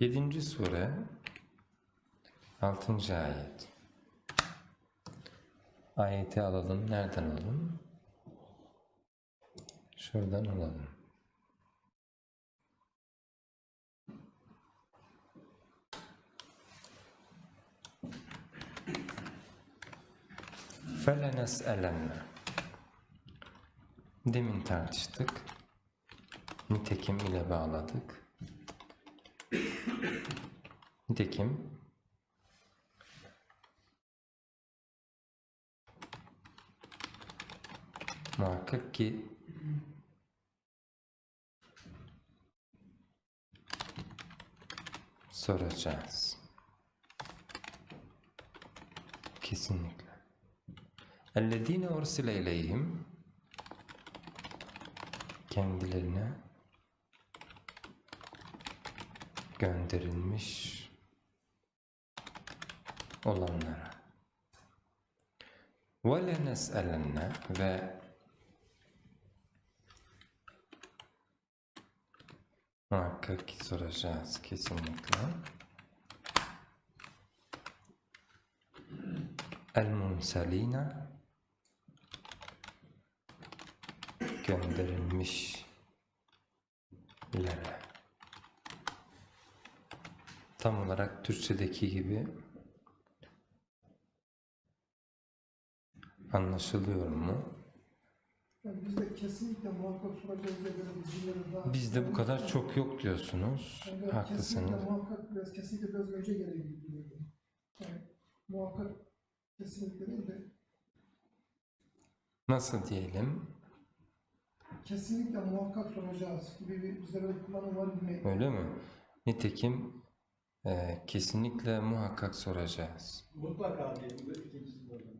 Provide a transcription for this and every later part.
7. sure 6. ayet. Ayeti alalım. Nereden alalım? Şuradan alalım. فَلَنَسْأَلَنَّ Demin tartıştık. Nitekim ile bağladık. Nitekim muhakkak ki soracağız. Kesinlikle. اَلَّذ۪ينَ اُرْسِلَ اِلَيْهِمْ kendilerine gönderilmiş olanlara. وَلَنَسْأَلَنَّ ve muhakkak ki soracağız kesinlikle. El-Mumsalina gönderilmişlere. Tam olarak Türkçedeki gibi anlaşılıyor mu? Yani biz de kesinlikle muhakkak soracağız diye böyle bir cümlenin daha... Bizde bu kadar çok yok diyorsunuz. Yani Haklısınız. Kesinlikle muhakkak biraz kesinlikle biraz önce gereği gibi. Yani muhakkak kesinlikle değil de Nasıl diyelim? kesinlikle muhakkak soracağız gibi bir bizde böyle kullanım var gibi. Öyle mi? Nitekim e, kesinlikle muhakkak soracağız. Mutlaka ikincisi böyle.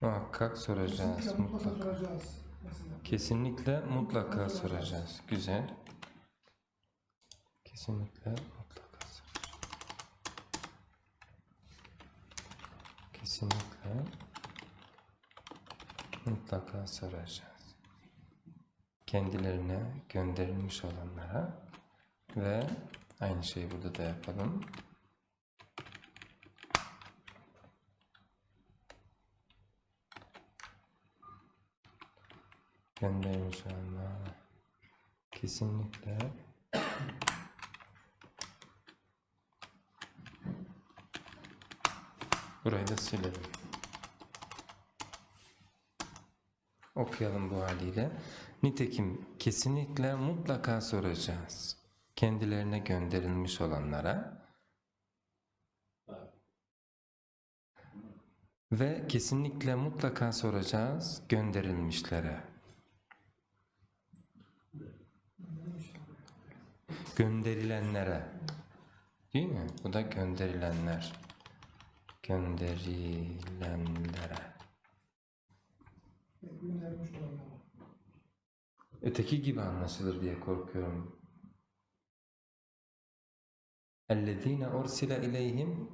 Muhakkak soracağız. Kesinlikle mutlaka Mutlaka. soracağız. Mesela. Kesinlikle mutlaka soracağız. Güzel. Kesinlikle mutlaka soracağız. Kesinlikle mutlaka soracağız. Kendilerine gönderilmiş olanlara ve aynı şeyi burada da yapalım. göndermiş olanlara kesinlikle burayı da silelim. Okuyalım bu haliyle. Nitekim kesinlikle mutlaka soracağız. Kendilerine gönderilmiş olanlara ve kesinlikle mutlaka soracağız gönderilmişlere. Gönderilenlere. Değil mi? Bu da gönderilenler. Gönderilenlere. Öteki gibi anlaşılır diye korkuyorum. اَلَّذ۪ينَ اُرْسِلَ اِلَيْهِمْ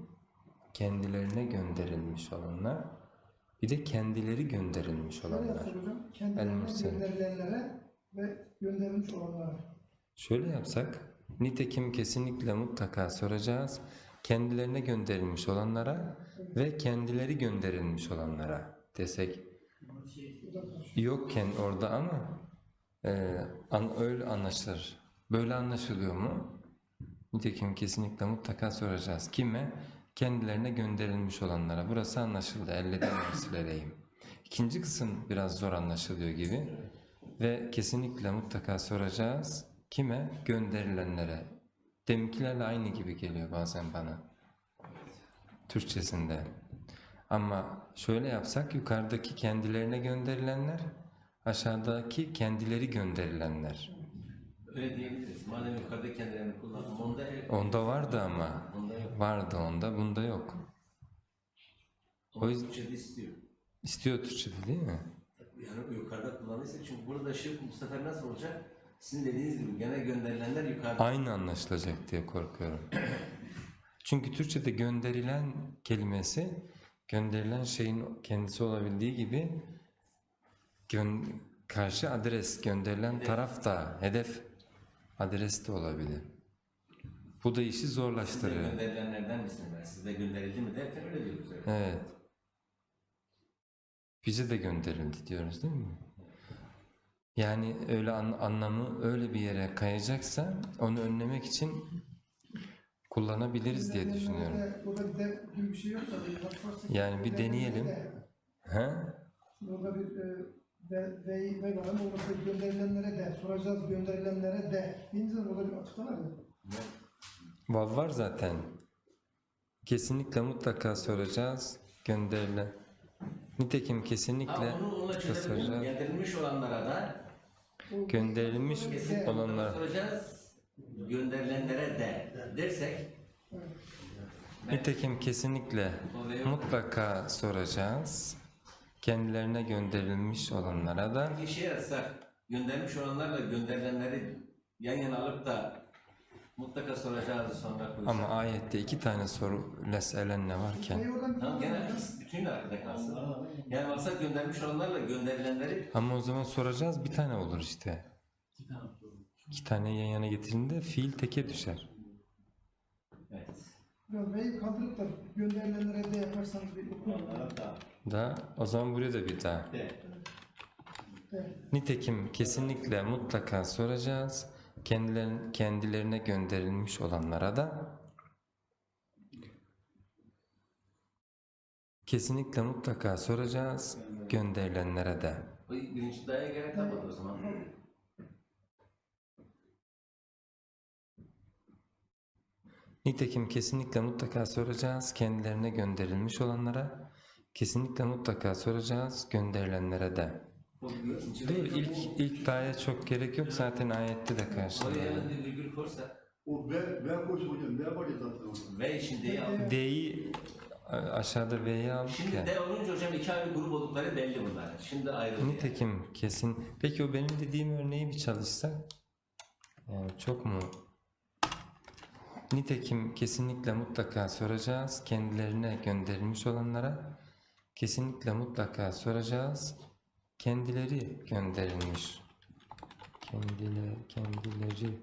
Kendilerine gönderilmiş olanlar. Bir de kendileri gönderilmiş Şöyle olanlar. yapsak hocam, kendilerine El-Mursel. gönderilenlere ve gönderilmiş olanlara. Şöyle yapsak, nitekim kesinlikle mutlaka soracağız. Kendilerine gönderilmiş olanlara ve kendileri gönderilmiş olanlara desek Bu da karşı. yokken orada ama e, an, öyle anlaşılır. Böyle anlaşılıyor mu? Nitekim kesinlikle mutlaka soracağız. Kime? Kendilerine gönderilmiş olanlara. Burası anlaşıldı. Elleden sileleyim. İkinci kısım biraz zor anlaşılıyor gibi. Ve kesinlikle mutlaka soracağız. Kime? Gönderilenlere. Deminkilerle aynı gibi geliyor bazen bana. Türkçesinde. Ama şöyle yapsak yukarıdaki kendilerine gönderilenler, aşağıdaki kendileri gönderilenler. Öyle diyebiliriz. Madem yukarıda kendilerini kullandım. Onda el Onda vardı ama. Onda yok. Vardı onda, bunda yok. O yüzden- Türkçe'de istiyor. İstiyor Türkçe'de değil mi? Yani yukarıda kullanırsak çünkü burada şık bu sefer nasıl olacak? Sizin dediğiniz gibi gene gönderilenler yukarıda. Aynı anlaşılacak diye korkuyorum. Çünkü Türkçe'de gönderilen kelimesi gönderilen şeyin kendisi olabildiği gibi gön karşı adres gönderilen taraf da hedef adres de olabilir. Bu da işi Siz de zorlaştırıyor. gönderilenlerden misiniz? Ben size gönderildi mi derken öyle diyoruz. öyle. Evet. Bize de gönderildi diyoruz değil mi? Yani öyle an- anlamı öyle bir yere kayacaksa onu önlemek için kullanabiliriz diye düşünüyorum. Burada şey Yani bir deneyelim. de- He? Şimdi orada bir e, ve, ve, ve ama orada gönderilenlere de soracağız gönderilenlere de deyince orada bir atıf var ya. Vav var zaten. Kesinlikle mutlaka soracağız. Gönderilen. Nitekim kesinlikle Ha, onu onunla çözebiliriz. soracağız. Gönderilmiş olanlara da Gönderilmiş kesinlikle olanlara. soracağız. Gönderilenlere de dersek. Nitekim kesinlikle mutlaka soracağız. Kendilerine gönderilmiş olanlara da bir şey yazsak göndermiş olanlarla gönderilenleri yan yana alıp da mutlaka soracağız sonra koysak. ama ayette iki tane soru leselenle varken Şeyi oradan bir Tamam gene bütünle arkada kalsın. Yani maksat göndermiş olanlarla gönderilenleri ama o zaman soracağız bir tane olur işte. İki tane yan yana getirince fiil teke düşer. evet. Ya V'yi kaldırıp da gönderilenlere de yaparsanız bir okuyun. Da o zaman buraya da bir daha. Nitekim kesinlikle mutlaka soracağız. Kendilerine, kendilerine gönderilmiş olanlara da kesinlikle mutlaka soracağız. Gönderilenlere de. Birinci daya gerek kalmadı o zaman. Nitekim kesinlikle mutlaka soracağız. Kendilerine gönderilmiş olanlara kesinlikle mutlaka soracağız. Gönderilenlere de. Ve ilk ilk daya çok gerek yok zaten ayette de karşılıyor. O V, V koysa hocam, V var ya zaten ve içinde ya. D'yi a- aşağıda V'ye aldık Şimdi ya. de olunca hocam iki ayrı grup oldukları belli bunlar. Şimdi ayrıldı. yani. Nitekim kesin. Peki o benim dediğim örneği bir çalışsak? Yani çok mu? Nitekim kesinlikle mutlaka soracağız. Kendilerine gönderilmiş olanlara kesinlikle mutlaka soracağız. Kendileri gönderilmiş. Kendile, kendileri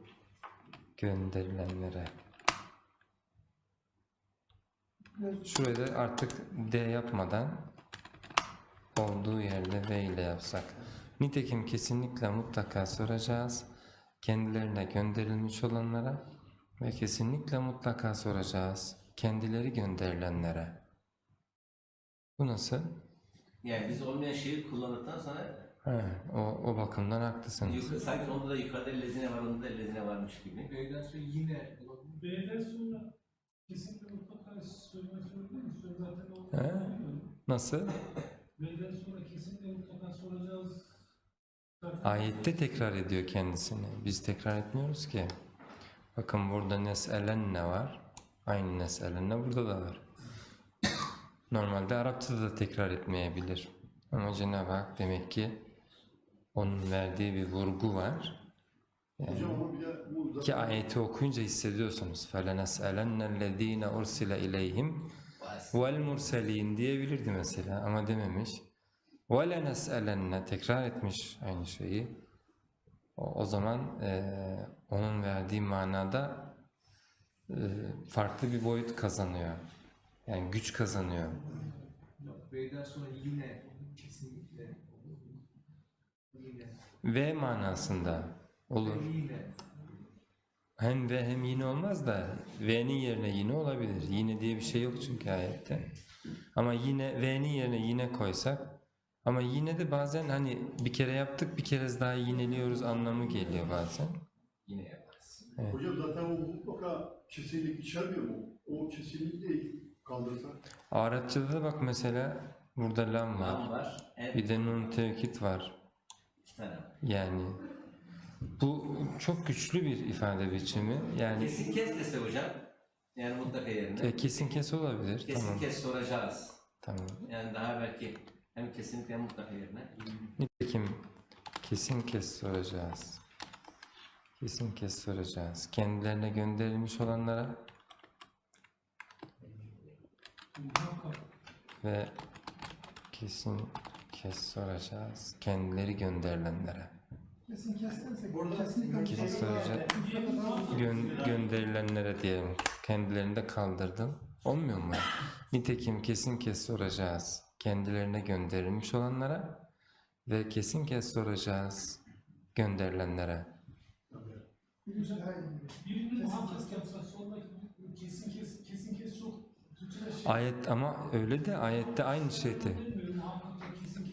gönderilenlere. Biraz Şuraya da artık D yapmadan olduğu yerde V ile yapsak. Nitekim kesinlikle mutlaka soracağız. Kendilerine gönderilmiş olanlara ve kesinlikle mutlaka soracağız. Kendileri gönderilenlere. Bu nasıl? Yani biz olmayan şeyi kullandıktan sonra He, o, o bakımdan haklısınız. yukarı, sanki onda da yukarıda lezine var, onda da lezine varmış gibi. B'den sonra yine B'den sonra kesinlikle mutlaka söylemek zorunda mıyız? Sonra zaten o He? Nasıl? B'den sonra kesinlikle mutlaka soracağız. Ayette tekrar ediyor kendisini. Biz tekrar etmiyoruz ki. Bakın burada nes'elen ne var? Aynı nes'elen ne burada da var. Normalde Arapçada da tekrar etmeyebilir. Ama Cenab-ı Hak demek ki onun verdiği bir vurgu var. Hocam ama bir de bu Ki zaten ayeti okuyunca hissediyorsunuz. فَلَنَسْأَلَنَّ الَّذ۪ينَ اُرْسِلَ اِلَيْهِمْ وَالْمُرْسَل۪ينَ diyebilirdi mesela ama dememiş. وَلَنَسْأَلَنَّ tekrar etmiş aynı şeyi. O, o zaman eee, onun verdiği manada eee, farklı bir boyut kazanıyor. Yani güç kazanıyor. yok, B'den sonra yine kesinlikle yine Ve manasında olur. yine Hem ve hem yine olmaz da V'nin yerine yine olabilir. Yine diye bir şey yok çünkü ayette. Ama yine V'nin yerine yine koysak ama yine de bazen hani bir kere yaptık bir kere daha yineliyoruz anlamı geliyor bazen. Yine yaparız. hocam zaten o mutlaka kesinlik içermiyor mu? O kesinlikle kaldırsak. Arapçada da bak mesela burada lam Lam var. var, en Bir de nun tevkit var. iki tane var. Yani bu çok güçlü bir ifade biçimi. Yani Kesin kes dese hocam, yani mutlaka yerine. e, kesin kes olabilir. Kesin Tamam. kes soracağız. Tamam. Yani daha belki hem kesinlikle hem mutlaka yerine. Nitekim kesin kes soracağız. Kesin kes soracağız. Kendilerine gönderilmiş olanlara ve kesin kes soracağız. Kendileri gönderilenlere. Kesin Burada kesinlikle Kesin söyleyeceğim. Gön- gönderilenlere diyelim. Kendilerini de kaldırdım. Olmuyor mu? Nitekim kesin kes soracağız. Kendilerine gönderilmiş olanlara ve kesin kes soracağız gönderilenlere. Kesin kes. yapsa sonraki kesin kes kesin kes çok Türkçe'de şey. Ayet ama öyle de ayette aynı şeydi.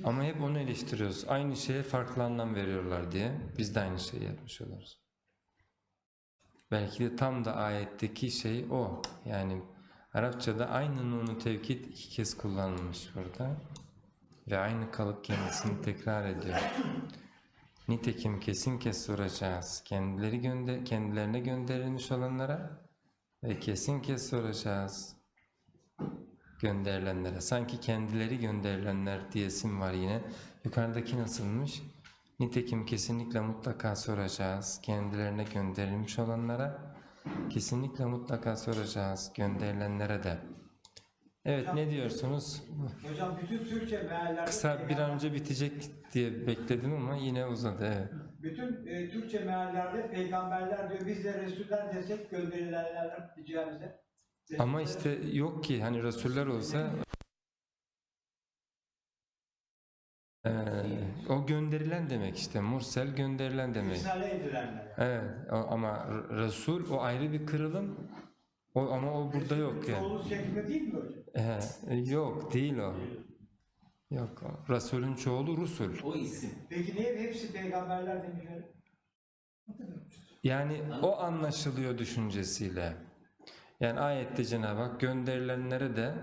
Ama hep onu eleştiriyoruz. Aynı şeye farklı anlam veriyorlar diye. Biz de aynı şeyi yapmış oluruz. Belki de tam da ayetteki şey o. Yani Arapçada aynı nunu tevkid iki kez kullanılmış burada. Ve aynı kalıp kendisini tekrar ediyor. Nitekim kesin kes soracağız. Kendileri gönder kendilerine gönderilmiş olanlara ve kesin kes soracağız gönderilenlere. Sanki kendileri gönderilenler diyesim var yine. Yukarıdaki nasılmış? Nitekim kesinlikle mutlaka soracağız. Kendilerine gönderilmiş olanlara kesinlikle mutlaka soracağız. Gönderilenlere de. Evet ne diyorsunuz? Hocam bütün Türkçe meallerde Kısa bir an önce bitecek diye bekledim ama yine uzadı. Evet. bütün e, Türkçe meallerde peygamberler diyor biz de Resuller desek gönderilenler diyeceğimize. Ama işte yok ki hani Resuller olsa Ee, o gönderilen demek işte. Mursel gönderilen demek. Evet ama Resul o ayrı bir kırılım. O, ama o burada yok yani. Değil mi hocam? Ee, yok değil o. Yok. o. Resulün çoğulu Rusul. O isim. Peki niye hepsi peygamberler demişler? Yani o anlaşılıyor düşüncesiyle. Yani ayette Cenab-ı Hak gönderilenlere de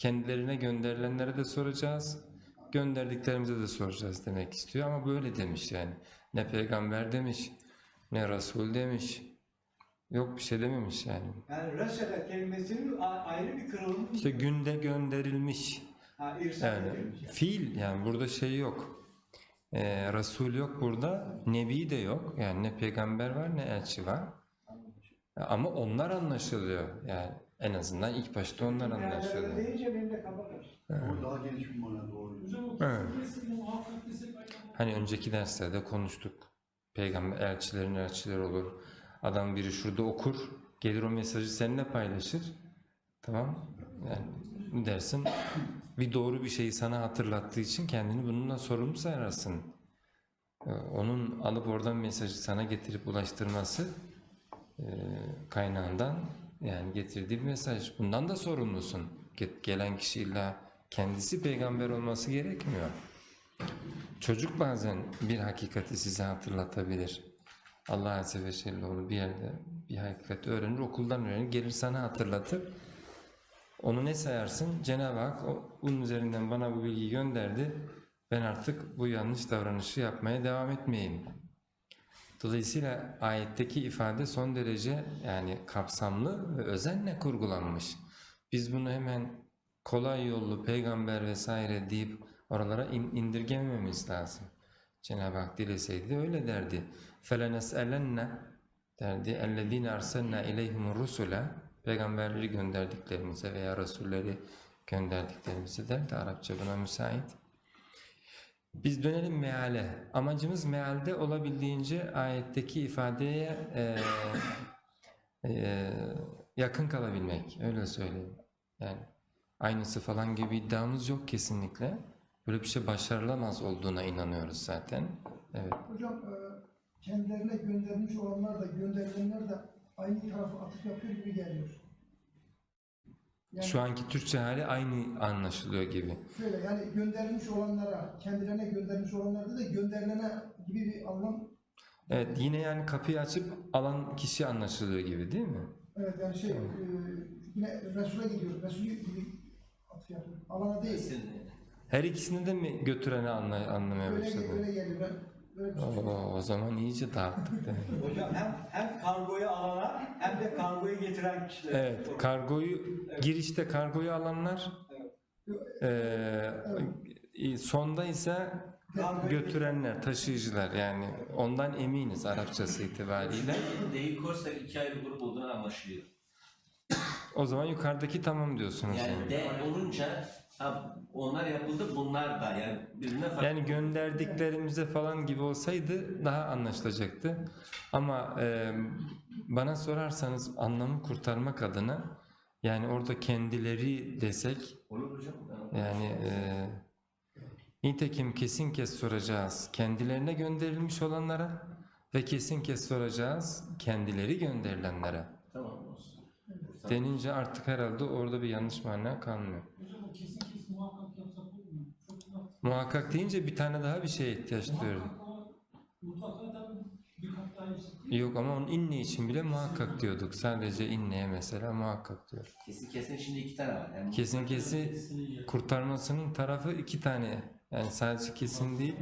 kendilerine gönderilenlere de soracağız. Gönderdiklerimize de soracağız demek istiyor ama böyle demiş yani. Ne peygamber demiş, ne Resul demiş. Yok bir şey dememiş yani. Yani Resele kelimesinin ayrı bir kırılımı. İşte günde gönderilmiş. Ha, Yani edilmiş. fiil yani burada şey yok. Ee, Resul yok burada. Nebi de yok. Yani ne peygamber var ne elçi var. Ama onlar anlaşılıyor. Yani en azından ilk başta onlar anlaşılıyor. deyince benim de kafa karıştı. Daha geniş bir mana doğru. Hani önceki derslerde konuştuk. Peygamber elçilerin elçileri olur. Adam biri şurada okur. Gelir o mesajı seninle paylaşır. Tamam. Yani dersin? Bir doğru bir şeyi sana hatırlattığı için kendini bununla sorumlu sayarsın. Onun alıp oradan mesajı sana getirip ulaştırması kaynağından yani getirdiği bir mesaj. Bundan da sorumlusun. Ge- Gelen kişi illa kendisi peygamber olması gerekmiyor. Çocuk bazen bir hakikati size hatırlatabilir. Allah Azze ve Celle onu bir yerde bir hakikati öğrenir, okuldan öğrenir, gelir sana hatırlatır. Onu ne sayarsın? Cenab-ı Hak o- bunun üzerinden bana bu bilgiyi gönderdi. Ben artık bu yanlış davranışı yapmaya devam etmeyeyim. Dolayısıyla ayetteki ifade son derece yani kapsamlı ve özenle kurgulanmış. Biz bunu hemen kolay yollu peygamber vesaire deyip oralara in- indirgemememiz lazım. Cenab-ı Hak dileseydi öyle derdi. فَلَنَسْأَلَنَّ derdi. اَلَّذ۪ينَ اَرْسَلْنَا اِلَيْهِمُ الرُّسُلَ Peygamberleri gönderdiklerimize veya Resulleri gönderdiklerimize derdi. Arapça buna müsait. Biz dönelim meale. Amacımız mealde olabildiğince ayetteki ifadeye eee, eee, yakın kalabilmek. Öyle söyleyeyim. Yani aynısı falan gibi iddiamız yok kesinlikle. Böyle bir şey başarılamaz olduğuna inanıyoruz zaten. Evet. Hocam e, kendilerine göndermiş olanlar da gönderilenler de aynı tarafa atıf yapıyor gibi geliyor. Yani Şu anki Türkçe hali aynı anlaşılıyor gibi. şöyle yani gönderilmiş olanlara, kendilerine göndermiş olanlarda da gönderilene gibi bir anlam. Evet yine yani kapıyı açıp alan kişi anlaşılıyor gibi değil mi? Evet yani şey e, yine Resul'e gidiyor. Resulü gibi. Alana değil. Her ikisini de mi götüreni anlay anlamaya Öyle, başladı? öyle geliyor. Oo, o zaman iyice dağıttık. Hocam hem, hem kargoyu alana hem de kargoyu getiren kişiler. Evet, kargoyu girişte kargoyu alanlar, eee, sonda ise götürenler, taşıyıcılar yani ondan eminiz Arapçası itibariyle. Değil Korsa iki ayrı grup olduğunu anlaşılıyor. O zaman yukarıdaki tamam diyorsunuz Yani yani. D olunca Ha, onlar yapıldı bunlar da yani birbirine farklı. Yani gönderdiklerimize falan gibi olsaydı daha anlaşılacaktı. Ama e, bana sorarsanız anlamı kurtarmak adına yani orada kendileri desek Olur hocam. Ha. yani e, nitekim kesin kez soracağız kendilerine gönderilmiş olanlara ve kesin kez soracağız kendileri gönderilenlere. Tamam olsun. Denince artık herhalde orada bir yanlış mana kalmıyor. Hocam o kesin kesin muhakkak yapsak olur mu? Çok muhakkak. Deyince bir tane daha bir şeye ihtiyaç duyuyorum. Yok ama onun inne için bile muhakkak diyorduk. Sadece inneye mesela muhakkak diyor. Kesin kesin şimdi iki tane var. Yani Kesin kesi kurtarmasının tarafı iki tane. Yani sadece kesin değil.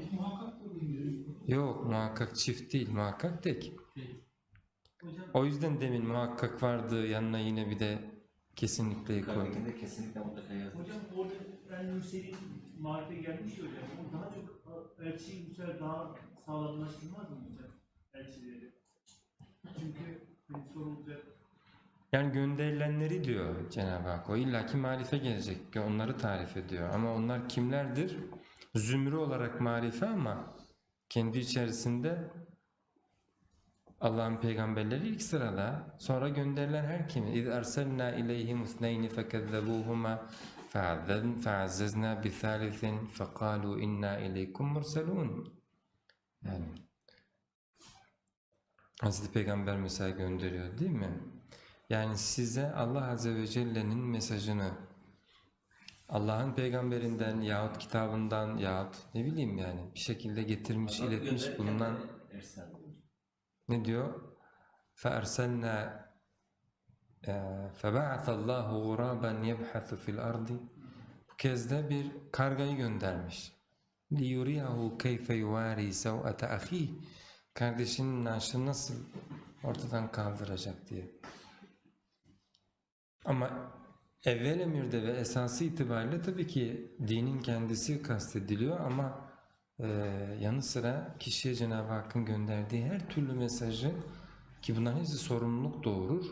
Yok muhakkak çift değil muhakkak tek. O yüzden demin muhakkak vardı yanına yine bir de kesinlikle koydum. Yukarıdakinde kesinlikle mutlaka yazmış. Hocam orada el Nuseyri marife gelmiş hocam. O daha çok elçiyi bu sefer daha sağlamlaştırmaz mı hocam? Elçileri. Çünkü hani sorulacak. Yani gönderilenleri diyor Cenab-ı Hak. O illaki marife gelecek. Onları tarif ediyor. Ama onlar kimlerdir? Zümrü olarak marife ama kendi içerisinde Allah'ın peygamberleri ilk sırada. Sonra gönderilen her kimi. İz erselna ileyhim usneyni fekezzebuhuma feazzezna bi thalithin fekalu inna ileykum murselun. Yani Hazreti Peygamber mesela gönderiyor değil mi? Yani size Allah Azze ve Celle'nin mesajını Allah'ın peygamberinden yahut kitabından yahut ne bileyim yani bir şekilde getirmiş, Adam iletmiş gönderirken bulunan de Ersen diyor. ne diyor? فَأَرْسَلْنَا فَبَعَثَ اللّٰهُ غُرَابًا يَبْحَثُ فِي الْأَرْضِ Bu kez de bir kargayı göndermiş. لِيُرِيَهُ كَيْفَ يُوَارِي سَوْءَةَ أَخِيهِ Kardeşinin naaşını nasıl ortadan kaldıracak diye. Ama evvel emirde ve esası itibariyle tabii ki dinin kendisi kastediliyor ama e, yanı sıra kişiye Cenab-ı Hakk'ın gönderdiği her türlü mesajı ki bunların hepsi sorumluluk doğurur,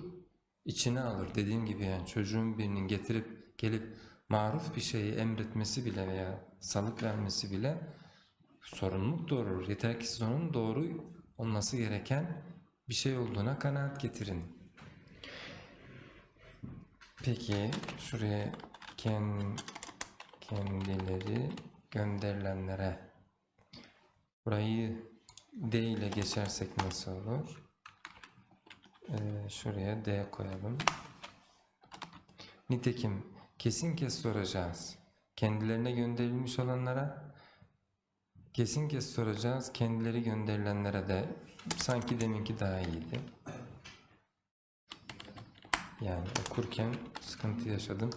içine alır. Dediğim gibi yani çocuğun birinin getirip gelip maruf bir şeyi emretmesi bile veya salık vermesi bile sorumluluk doğurur. Yeter ki siz onun doğru olması gereken bir şey olduğuna kanaat getirin. Peki şuraya ken, kendileri gönderilenlere burayı D ile geçersek nasıl olur? Ee, şuraya D koyalım. Nitekim kesin kes soracağız. Kendilerine gönderilmiş olanlara kesin kes soracağız. Kendileri gönderilenlere de sanki deminki daha iyiydi. Yani okurken sıkıntı yaşadım.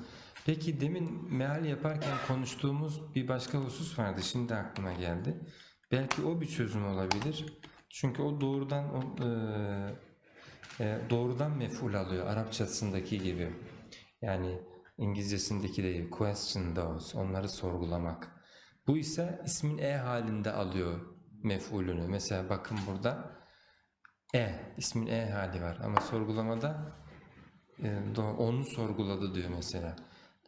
Peki demin meal yaparken konuştuğumuz bir başka husus vardı. Şimdi aklıma geldi. Belki o bir çözüm olabilir. Çünkü o doğrudan o, e, doğrudan mef'ul alıyor Arapçasındaki gibi. Yani İngilizcesindeki de question those, onları sorgulamak. Bu ise ismin e halinde alıyor mef'ulünü. Mesela bakın burada e, ismin e hali var ama sorgulamada e, onu sorguladı diyor mesela.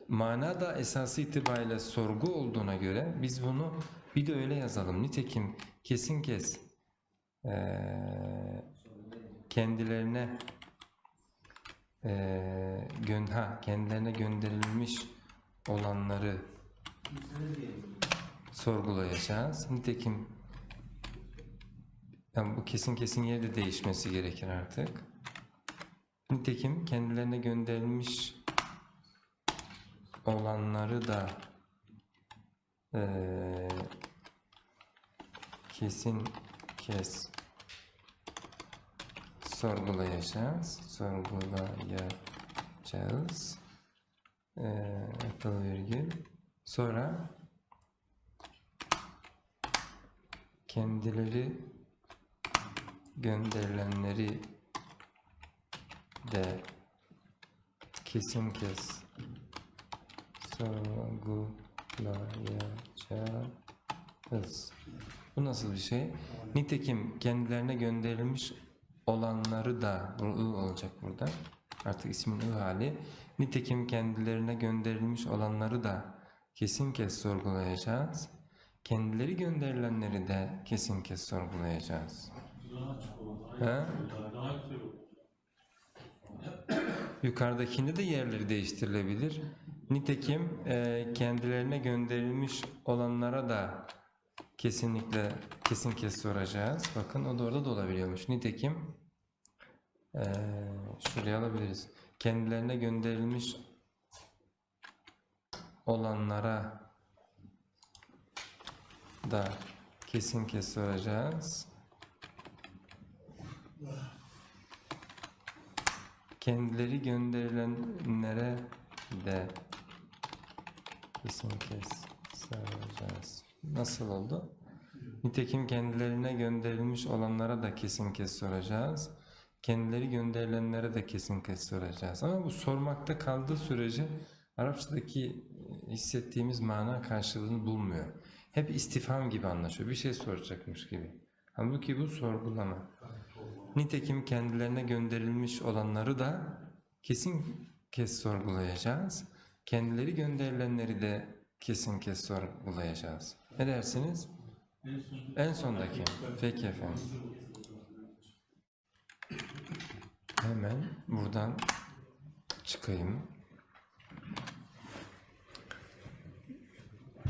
Mana da esası itibariyle sorgu olduğuna göre biz bunu bir de öyle yazalım. Nitekim kesin kes eee, kendilerine eee gön ha, kendilerine gönderilmiş olanları sorgulayacağız. Nitekim yani bu kesin kesin yeri de değişmesi gerekir artık. Nitekim kendilerine gönderilmiş olanları da eee, kesin kes sorgulayacağız. Sorgulayacağız. Eee noktalı virgül. Sonra kendileri gönderilenleri de kesin kes sorgulayacağız. Bu nasıl bir şey? Nitekim kendilerine gönderilmiş olanları da bu ı olacak burada. Artık ismin ı hali. Nitekim kendilerine gönderilmiş olanları da kesin kes sorgulayacağız. Kendileri gönderilenleri de kesin kes sorgulayacağız. He? Yukarıdakinde de yerleri değiştirilebilir. Nitekim e, kendilerine gönderilmiş olanlara da kesinlikle kesin kes soracağız. Bakın o da orada da olabiliyormuş. Nitekim e, şuraya alabiliriz. Kendilerine gönderilmiş olanlara da kesin kes soracağız. Kendileri gönderilenlere de kesin kes soracağız. Nasıl oldu? Nitekim kendilerine gönderilmiş olanlara da kesin kes soracağız. Kendileri gönderilenlere de kesin kes soracağız. Ama bu sormakta kaldığı sürece Arapçadaki hissettiğimiz mana karşılığını bulmuyor. Hep istifham gibi anlaşıyor. Bir şey soracakmış gibi. Halbuki bu sorgulama. Nitekim kendilerine gönderilmiş olanları da kesin kes sorgulayacağız. Kendileri gönderilenleri de kesin kes sorgulayacağız. Ne dersiniz? En sondaki. Peki efendim. Hemen buradan çıkayım.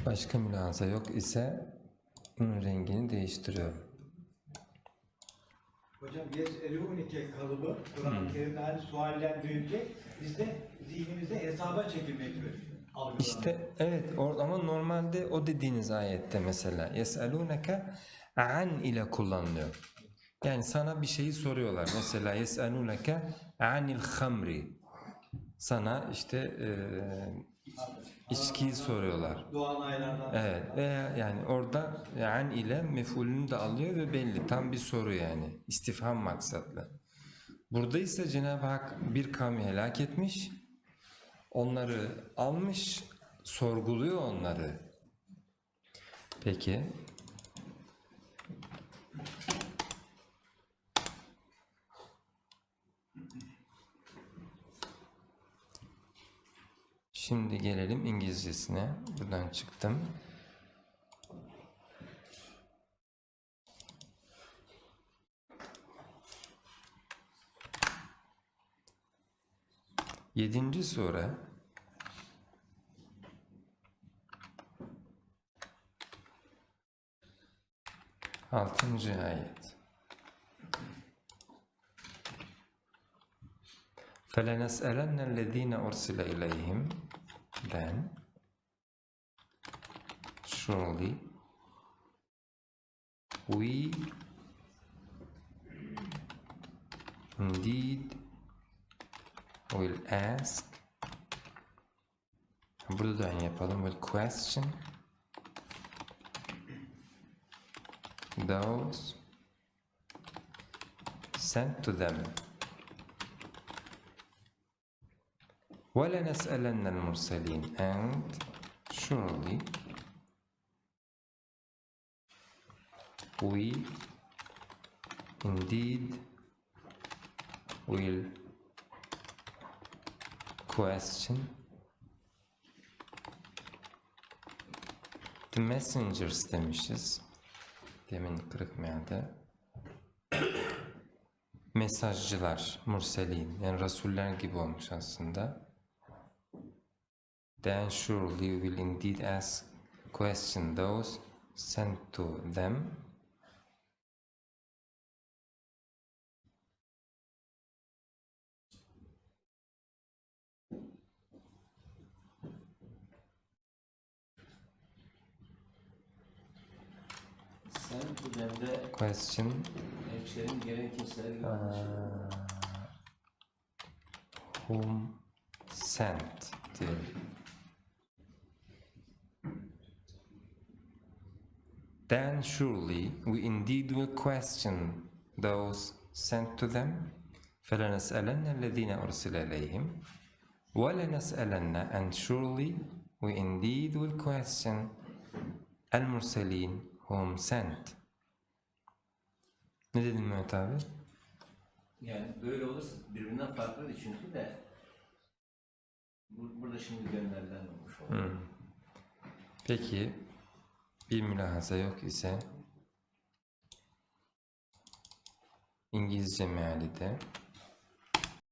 Başka mülahaza yok ise bunun rengini değiştiriyorum. Hocam yes elunike kalıbı Kur'an-ı Kerim'de hani suallendirilecek. Biz de zihnimizde hesaba çekilmektir. Algılanan. İşte evet or- ama normalde o dediğiniz ayette mesela yeseluneke an ile kullanılıyor. Yani sana bir şeyi soruyorlar. Mesela yeseluneke anil hamri. Sana işte eee içkiyi soruyorlar. Doğan aylardan. Evet veya yani orada an ile mef'ulünü de alıyor ve belli tam bir soru yani istifham maksatlı. Burada ise Cenab-ı Hak bir kavmi helak etmiş, onları almış, sorguluyor onları. Peki. Şimdi gelelim İngilizcesine. Buradan çıktım. Yedinci sure Altıncı ayet فَلَنَسْأَلَنَّ الَّذ۪ينَ أُرْسِلَ إِلَيْهِمْ Then surely we indeed will ask burada da aynı yapalım will question those sent to them وَلَنَسْأَلَنَّ الْمُرْسَلِينَ and surely we indeed will question the messengers demişiz. Demin kırık. Mesajcılar, murselin yani rasuller gibi olmuş aslında. Then surely we will indeed ask question those sent to them Sen bu demde question elçilerin gelen kimseler gibi uh, anlaşılıyor. whom sent diyelim. Then surely we indeed will question those sent to them فلنسألن الذين أرسل إليهم ولنسألن and surely we indeed will question المرسلين whom sent ne dedin Mehmet abi? Yani böyle olursa birbirinden farklı çünkü de bu, burada şimdi gönderilen olmuş oluyor. Hmm. Peki bir mülahaza yok ise İngilizce meali de